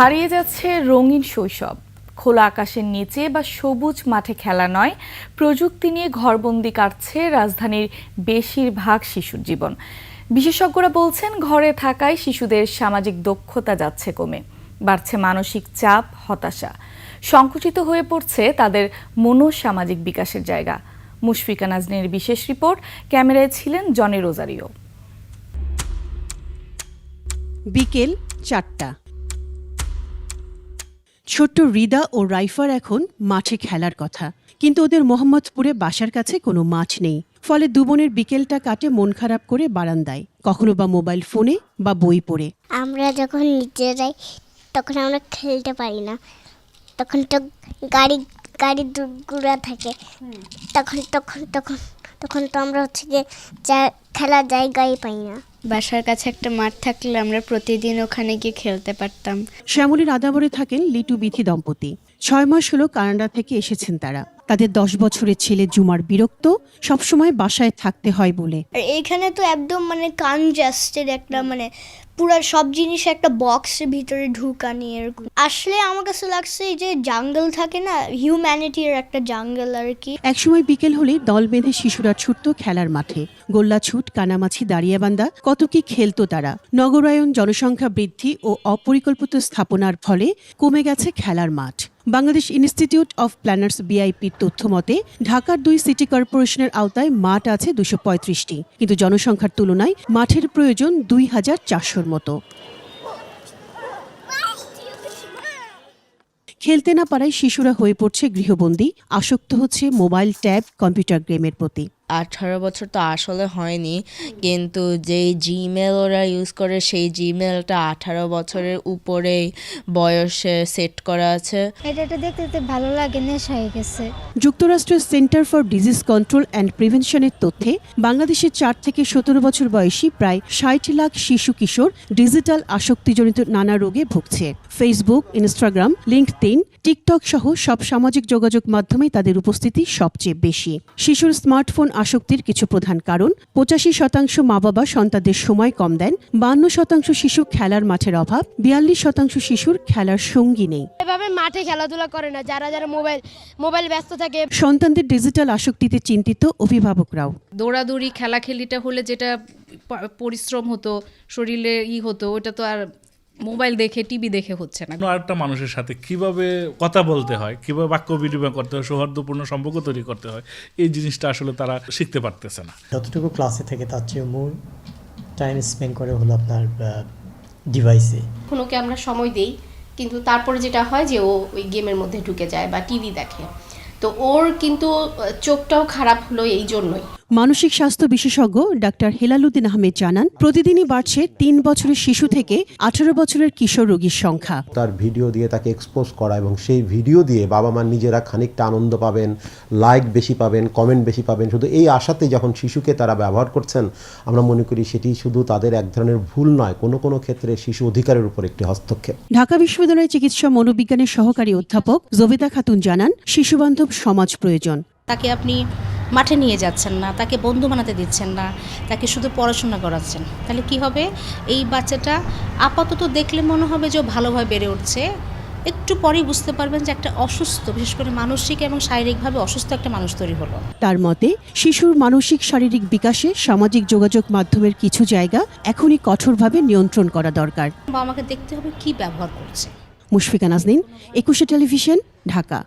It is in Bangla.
হারিয়ে যাচ্ছে রঙিন শৈশব। খোলা আকাশের নিচে বা সবুজ মাঠে খেলা নয়, প্রযুক্তি নিয়ে ঘরবন্দি কাটছে রাজধানীর বেশিরভাগ শিশুর জীবন। বিশেষজ্ঞরা বলছেন, ঘরে থাকায় শিশুদের সামাজিক দক্ষতা যাচ্ছে কমে। বাড়ছে মানসিক চাপ, হতাশা। সংকুচিত হয়ে পড়ছে তাদের মনোসামাজিক বিকাশের জায়গা। মুশফিকা নাজনীর বিশেষ রিপোর্ট, ক্যামেরায় ছিলেন জনি রোজারিও। বিকেল চারটা। ছোট্ট রিদা ও রাইফার এখন মাঠে খেলার কথা। কিন্তু ওদের মোহাম্মদপুরে বাসার কাছে কোনো মাছ নেই। ফলে দুবনের বিকেলটা কাটে মন খারাপ করে বারান্দায়। কখনো বা মোবাইল ফোনে বা বই পড়ে। আমরা যখন নিচে যাই, তখন আমরা খেলতে পারি না। তখন তো গাড়ি গাড়ি দুগুড়া থাকে। তখন তখন তখন তখন তো আমরা হচ্ছে গিয়ে যা- খেলার জায়গাই পাই না। বাসার কাছে একটা মাঠ থাকলে আমরা প্রতিদিন ওখানে গিয়ে খেলতে পারতাম। শ্যামলীর আদাবরে থাকেন লিটু বিথি দম্পতি। ছয় মাস হলো কানাডা থেকে এসেছেন তারা। তাদের দশ বছরের ছেলে জুমার বিরক্ত সবসময় বাসায় থাকতে হয় বলে। এইখানে তো একদম মানে কনজাস্টেড একটা মানে পুরো সব জিনিস একটা বক্সের ভিতরে ঢুকানি এরকম। আসলে আমার কাছে লাগছে এই যে জাঙ্গল থাকে না হিউম্যানিটির একটা জাঙ্গল আর কি। একসময় বিকেল হলে দল বেঁধে শিশুরা ছুটত খেলার মাঠে। গোল্লা ছুট, কানামাছি দাঁড়িয়াবান্দা কত কি খেলতো তারা। নগরায়ন জনসংখ্যা বৃদ্ধি ও অপরিকল্পিত স্থাপনার ফলে কমে গেছে খেলার মাঠ। বাংলাদেশ ইনস্টিটিউট অফ প্ল্যানার্স বিআইপির তথ্য মতে, ঢাকার দুই সিটি কর্পোরেশনের আওতায় মাঠ আছে দুশো পঁয়ত্রিশটি। কিন্তু জনসংখ্যার তুলনায় মাঠের প্রয়োজন দুই হাজার চারশোর মতো। খেলতে না পারায় শিশুরা হয়ে পড়ছে গৃহবন্দী, আসক্ত হচ্ছে মোবাইল, ট্যাব, কম্পিউটার গেমের প্রতি। আঠারো বছর তো আসলে হয়নি কিন্তু যেই জিমেল ওরা ইউজ করে সেই জিমেলটা আঠারো বছরের উপরে বয়সে সেট করা আছে। এটা এটা দেখতে দেখতে ভালো লাগে নেশা হয়ে গেছে। যুক্তরাষ্ট্রের Centre for Disease Control and প্রিভেনশনের তথ্যে বাংলাদেশের চার থেকে সতেরো বছর বয়সী প্রায় ষাট লাখ শিশু কিশোর ডিজিটাল আসক্তিজনিত নানা রোগে ভুগছে। Facebook Instagram link LinkedIn TikTok সহ সব সামাজিক যোগাযোগ মাধ্যমে তাদের উপস্থিতি সবচেয়ে বেশি। শিশুর স্মার্টফোন আসক্তির কিছু প্রধান কারণ। পঁচাশি শতাংশ মা বাবা সন্তানদের সময় কম দেন। বান্ন শতাংশ শিশু খেলার মাঠের অভাব। বিয়াল্লিশ শতাংশ শিশুর খেলার সঙ্গী নেই। এভাবে মাঠে খেলাধুলা করে না। যারা যারা মোবাইল মোবাইল ব্যস্ত থাকে। সন্তানদের ডিজিটাল আসক্তিতে চিন্তিত অভিভাবকরাও। দৌড়াদৌড়ি খেলাখেলিটা হলে যেটা পরিশ্রম হতো শরীরে ই হতো ওটা তো আর মোবাইল দেখে টিভি দেখে হচ্ছে না। অন্য আরেকটা মানুষের সাথে কীভাবে কথা বলতে হয় কীভাবে বাক্য বিনিময় করতে হয় সৌহার্দ্যপূর্ণ সম্পর্ক তৈরি করতে হয় এই জিনিসটা আসলে তারা শিখতে পারতেছে না। যতটুকু ক্লাসে থেকে তার চেয়ে মূল টাইম স্পেন্ড করে হলো আপনার ডিভাইসে ওকে আমরা সময় দেই কিন্তু তারপরে যেটা হয় যে ও ওই গেমের মধ্যে ঢুকে যায় বা টিভি দেখে। তো ওর কিন্তু চোখটাও খারাপ হলো এই জন্যই। মানসিক স্বাস্থ্য বিশেষজ্ঞ ডাক্তার হেলালুদ্দিন আহমেদ জানান প্রতিদিনই বাড়ছে তিন বছরের শিশু থেকে আঠারো বছরের কিশোর রোগীর সংখ্যা। তার ভিডিও দিয়ে তাকে এক্সপোজ করা এবং সেই ভিডিও দিয়ে বাবা মা নিজেরা খানিকটা আনন্দ পাবেন লাইক বেশি পাবেন কমেন্ট বেশি পাবেন। শুধু এই আশাতে যখন শিশুকে তারা ব্যবহার করছেন আমরা মনে করি সেটি শুধু তাদের এক ধরনের ভুল নয় কোনো কোনো ক্ষেত্রে শিশু অধিকারের উপর একটি হস্তক্ষেপ। ঢাকা বিশ্ববিদ্যালয়ের চিকিৎসা মনোবিজ্ঞানের সহকারী অধ্যাপক জবেদা খাতুন জানান শিশুবান্ধব সমাজ প্রয়োজন। তাকে আপনি মাঠে নিয়ে যাচ্ছেন না তাকে বন্ধু বানাতে দিচ্ছেন না তাকে শুধু পড়াশোনা করাচ্ছেন। তাহলে কি হবে? এই বাচ্চাটা আপাতত দেখলে মনে হবে যে ভালোভাবে বেড়ে উঠছে। একটু পরেই বুঝতে পারবেন যে একটা অসুস্থ বিশেষ করে মানসিক এবং শারীরিকভাবে অসুস্থ একটা মানুষ তৈরি হলো। তার মতে শিশুর মানসিক শারীরিক বিকাশে সামাজিক যোগাযোগ মাধ্যমের কিছু জায়গা এখনই কঠোরভাবে নিয়ন্ত্রণ করা দরকার। বা আমাকে দেখতে হবে কি ব্যবহার করছে। মুশফিকা নাজনীন একুশে টেলিভিশন ঢাকা।